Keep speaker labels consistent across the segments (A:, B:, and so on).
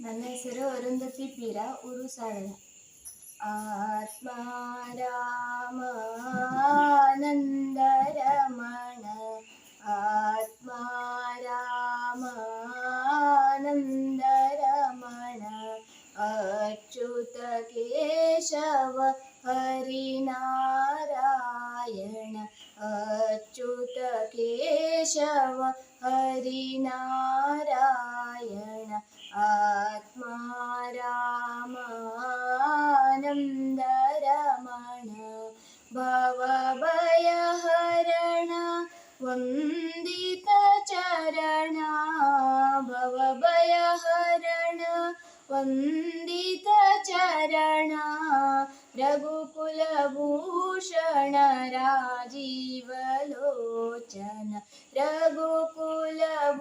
A: ನನ್ನ ಹೆಸರು ಅರುಂಧತಿ ಪೀರ ಊರು ಸಾಗರ ಆತ್ಮಾರಾಮಾನಂದರಮಣ ಆತ್ಮಾರಾಮಾನಂದರಮಣ ಅಚ್ಯುತ ಕೇಶವ ಹರಿನಾರಾಯಣ ಅಚ್ಯುತ ಕೇಶವ ಹರಿನಾರಾಯಣ ಆತ್ಮಾರಾಮಾನಂದರಮಣ ಭವಭಯಹರಣ ವಂದಿತ ಚರಣ ಭವಭಯಹರಣ ವಂದಿತ ಚರಣ ರಘುಕುಲಭೂಷಣ ರಾಜೀವಲೋಚನ ರಘುಕುಲಭೂಷಣ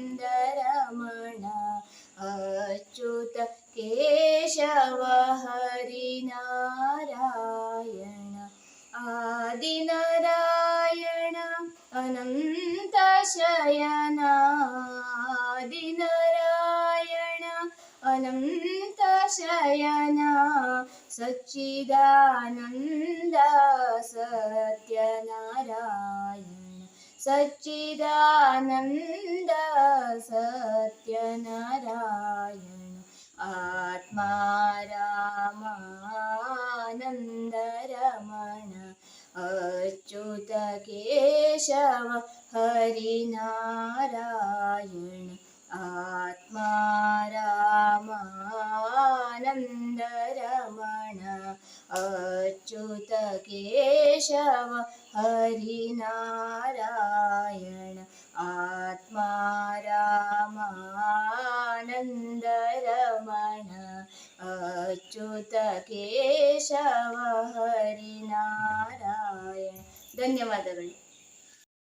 A: സുന്ദരമണ അച്യുത കേശവ ഹരിനാരായണ ആദിനാരായണ അനന്ത ശയന ആദിനാരായണ അനന്ത ശയന സച്ചിദാനന്ദ സത്യനാരായണ सच्चिदानन्द सत्यनारायण आत्मा रामानन्दरमण अच्युत केशव हरिनारायण आत्मा रामनन्दरम ಅಚ್ಯುತ ಕೇಶವ ಹರಿನಾರಾಯಣ ಆತ್ಮಾರಾಮಾನಂದರಮಣ ಅಚ್ಯುತ ಕೇಶವ ಹರಿನಾರಾಯಣ ಧನ್ಯವಾದಗಳು